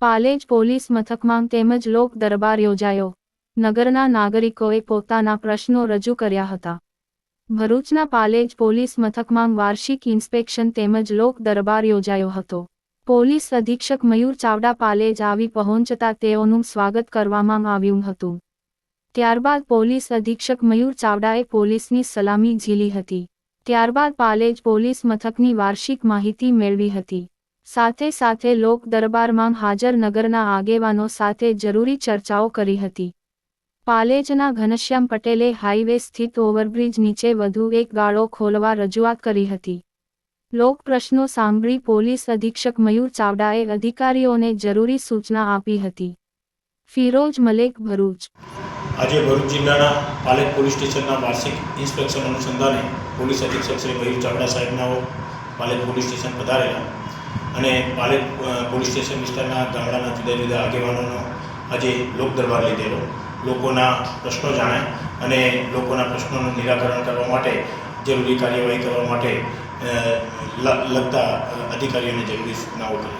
Palej police મથકમાં તેમજ લોક દરબાર યોજાયો. નગરના નાગરિકોએ પોતાના પ્રશ્નો રજૂ કર્યા હતા. ભરૂચના પાલેજ પોલીસ મથકમાં વાર્ષિક ઇન્સ્પેક્શન તેમજ લોક દરબાર યોજાયો હતો. પોલીસ અધિક્ષક મયુર ચાવડા પાલેજ આવી પહોંચતા તેઓનું સ્વાગત કરવામાં આવ્યું હતું. ત્યારબાદ પોલીસ અધિક્ષક મયુર ચાવડાએ પોલીસની સલામી ઝીલી હતી. ત્યારબાદ પાલેજ પોલીસ મથકની વાર્ષિક માહિતી મેળવી હતી. સાથે સાથે લોક દરબારમાં હાજર નગરના આગેવાનો સાથે જરૂરી ચર્ચાઓ કરી હતી. પાલેજના ઘનશ્યામ પટેલે હાઈવે સ્થિત ઓવરબ્રિજ નીચે વધુ એક ગાળો ખોલવા રજૂઆત કરી હતી. લોક પ્રશ્નો સાંભળી પોલીસ અધિક્ષક મયુર ચાવડાએ અધિકારીઓને જરૂરી સૂચના આપી હતી. ફિરોજ મલેક, ભરૂચ. આજે ભરૂચ જિલ્લાના પાલેજ પોલીસ સ્ટેશનના વાર્ષિક ઇન્સ્પેક્શન અનુસંધાને પોલીસ અધિક્ષક શ્રી મયુર ચાવડા સાહેબનાઓ પાલેજ પોલીસ સ્ટેશન પધારેલા અને પાલેજ પોલીસ સ્ટેશન વિસ્તારના ગામડાના જુદા જુદા આગેવાનોનો આજે લોક દરબાર લીધેલો. લોકોના પ્રશ્નો જાણે અને લોકોના પ્રશ્નોનું નિરાકરણ કરવા માટે, જરૂરી કાર્યવાહી કરવા માટે લગતા અધિકારીઓને જરૂરી સૂચનાઓ કરી.